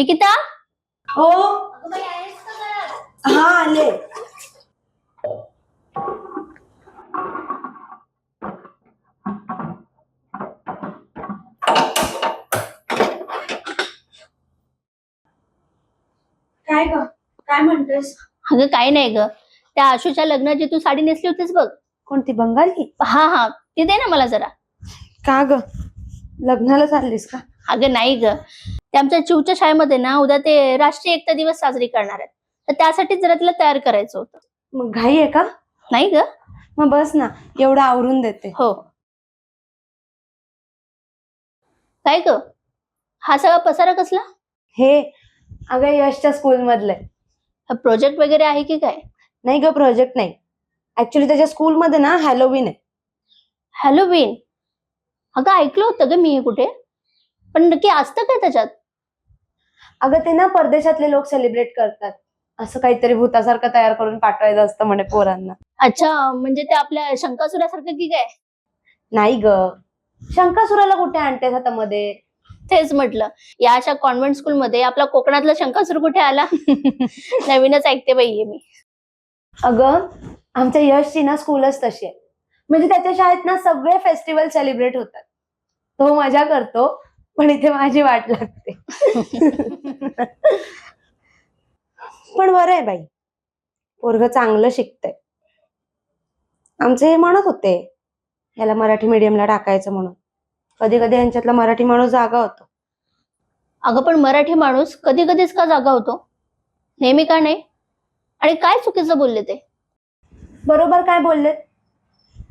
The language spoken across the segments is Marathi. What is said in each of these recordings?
निकिता? हो. हा आले. काय ग? काय म्हणतेस? अगं काही नाही ग. त्या आशूच्या लग्नाची तू साडी नेसली होतीस बघ. कोणती बंगाली हा हा. ती दे ना मला जरा. का ग? लग्नाला चाललीस का? अगं नाही ग. ते आमच्या चिवच्या शाळेमध्ये ना उद्या ते राष्ट्रीय एकता दिवस साजरी करणार आहेत. तर त्यासाठी जरा तिला तयार करायचं होतं. मग घाई आहे का? नाही ग. मग बस ना एवढं आवरून देते. हो. काय ग? हा सगळा पसारा कसला? हे अगं यशच्या स्कूल मधलंय प्रोजेक्ट वगैरे आहे की काय? नाही ग प्रोजेक्ट नाही. ऍक्च्युली त्याच्या स्कूलमध्ये ना हॅलोविन आहे. हॅलोवीन अगं ऐकलं होतं ग मी हे कुठे? पण नक्की असतं काय त्याच्यात? अगं ते ना परदेशातले लोक सेलिब्रेट करतात. असं काहीतरी भूतासारखं तयार करून पाठवायचं असतं म्हणे पोरांना. अच्छा म्हणजे ते आपल्या शंकासुरासारखं की काय? नाही ग. शंकासुराला कुठे आणते हातामध्ये तेच म्हटलं. या अशा कॉन्व्हेंट स्कूलमध्ये आपला कोकणातला शंकासूर कुठे आला? नवीनच ऐकते बाई मी. अगं आमच्या यशची ना स्कूलच तशी आहे. म्हणजे त्याच्या शाळेत ना सगळे फेस्टिवल सेलिब्रेट होतात. तो मजा करतो. पण इथे माझी वाट लागते. पण बरं आहे बाई. पोरग चांगलं शिकतंय. आमचे हे म्हणत होते याला मराठी मीडियमला टाकायचं म्हणून. कधी कधी यांच्यातला मराठी माणूस जागा होतो. अगं पण मराठी माणूस कधी कधीच का जागा होतो? नेहमी का नाही? आणि काय चुकीचं बोलले ते? बरोबर काय बोलले?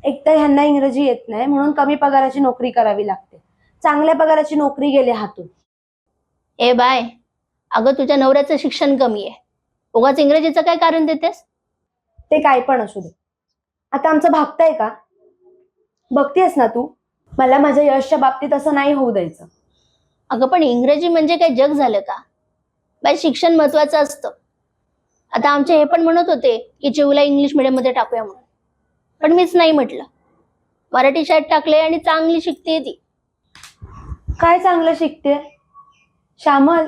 एकतर ह्यांना इंग्रजी येत नाही म्हणून कमी पगाराची नोकरी करावी लागते. चांगल्या पगाराची नोकरी गेली हातून. ए बाय अगं तुझ्या नवऱ्याचं शिक्षण कमी आहे. उगाच इंग्रजीचं काय कारण देतेस? ते काय पण असू दे. आता आमचं भागतंय का? बघतेस ना तू? मला माझ्या यशच्या बाबतीत असं नाही होऊ द्यायचं. अगं पण इंग्रजी म्हणजे काय जग झालं का? बाय शिक्षण महत्वाचं असतं. आता आमचे हे पण म्हणत होते की चिवला इंग्लिश medium मध्ये टाकूया म्हणून. पण मीच नाही म्हटलं. मराठी शाळेत टाकले आणि चांगली शिकते ती. काय चांगलं शिकते? श्यामल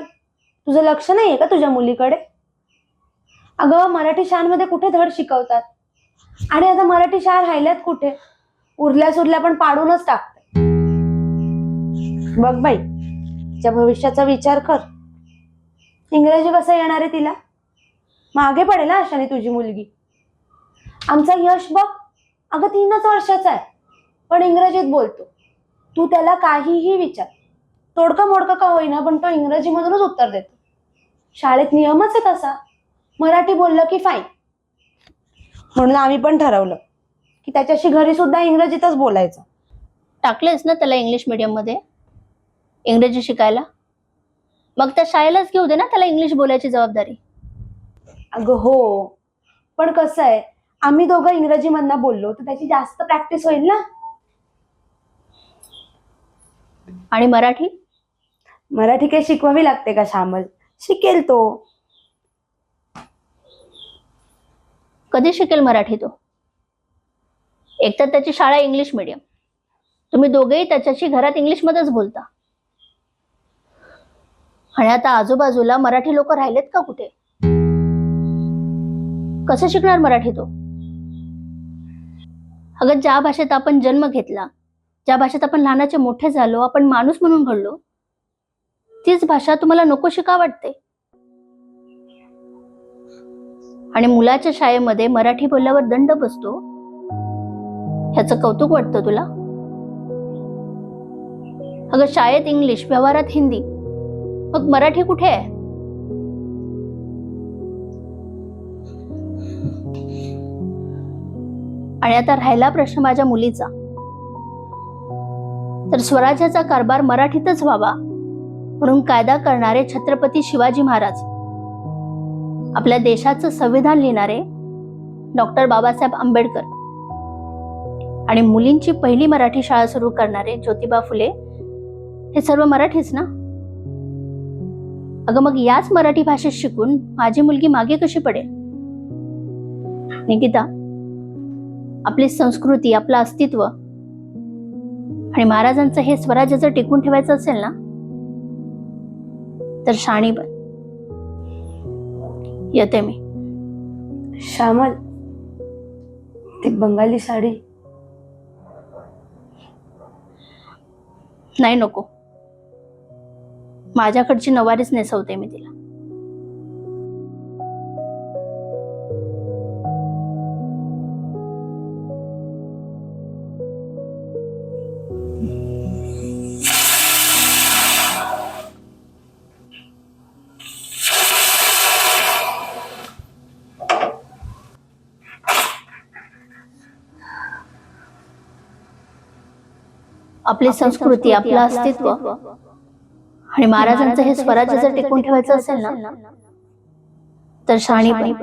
तुझं लक्ष नाहीये का तुझ्या मुलीकडे? अगं मराठी शाळांमध्ये कुठे धड शिकवतात? आणि आता मराठी शाळा राहिल्यात कुठे? उरल्या सुरल्या पण पाडूनच टाकते बघ बाई तिच्या भविष्याचा विचार कर. इंग्रजी कसं येणार आहे तिला? मागे पडेल ना अशाने तुझी मुलगी. आमचा यश बघ. अगं तीनच वर्षाचा आहे. पण इंग्रजीत बोलतो. तू त्याला काहीही विचार. तोडका मोडका का होईना पण तो इंग्रजीमधूनच उत्तर देतो. शाळेत नियमच आहे तसा मराठी बोललं की फाईन म्हणून आम्ही पण ठरवलं की त्याच्याशी घरी सुद्धा इंग्रजीतच बोलायचं. टाकलेस ना त्याला इंग्लिश medium मध्ये? इंग्रजी शिकायला? मग त्या शाळेलाच घेऊ दे ना त्याला इंग्लिश बोलायची जबाबदारी. अगं हो पण कसं आहे आम्ही दोघं इंग्रजीमधनं बोललो तर त्याची जास्त प्रॅक्टिस होईल ना? आणि मराठी? मराठी काही शिकवावी लागते का श्यामल शिकेल तो. कधी शिकेल मराठी तो? एक तर त्याची शाळा इंग्लिश मिडियम तुम्ही दोघेही त्याच्याशी घरात इंग्लिशमध्येच बोलता. आणि आता आजूबाजूला मराठी लोक राहिलेत का कुठे? कसं शिकणार मराठी तो? अगं ज्या भाषेत आपण जन्म घेतला ज्या भाषेत आपण लहानाचे मोठे झालो आपण माणूस म्हणून घडलो तीच भाषा तुम्हाला नको शिका वाटते. आणि मुलाच्या शाळेमध्ये मराठी बोलल्यावर दंड बसतो. ह्याचं कौतुक वाटतं तुला? अगं शाळेत इंग्लिश व्यवहारात हिंदी. मग मराठी कुठे आहे? आणि आता राहिला प्रश्न माझ्या मुलीचा. तर स्वराज्याचा कारभार मराठीतच व्हावा. म्हणून कायदा करणारे छत्रपती शिवाजी महाराज. आपल्या देशाचं संविधान लिहिणारे डॉक्टर बाबासाहेब आंबेडकर. आणि मुलींची पहिली मराठी शाळा सुरू करणारे ज्योतिबा फुले हे सर्व मराठीच ना? अगं मग याच मराठी भाषेत शिकून माझी मुलगी मागे कशी पडेल? निकिता आपली संस्कृती आपलं अस्तित्व आणि महाराजांचं हे स्वराज्याचं टिकून ठेवायचं असेल ना? तर शाणी बन. येते मी. श्यामल ती बंगाली साडी. नाही नको. माझ्याकडची नवारीच नेसवते मी तिला. आपली संस्कृती आपलं अस्तित्व. आणि महाराजांचं हे स्वराज्य जर टिकून ठेवायचं असेल ना तर शाणी पण.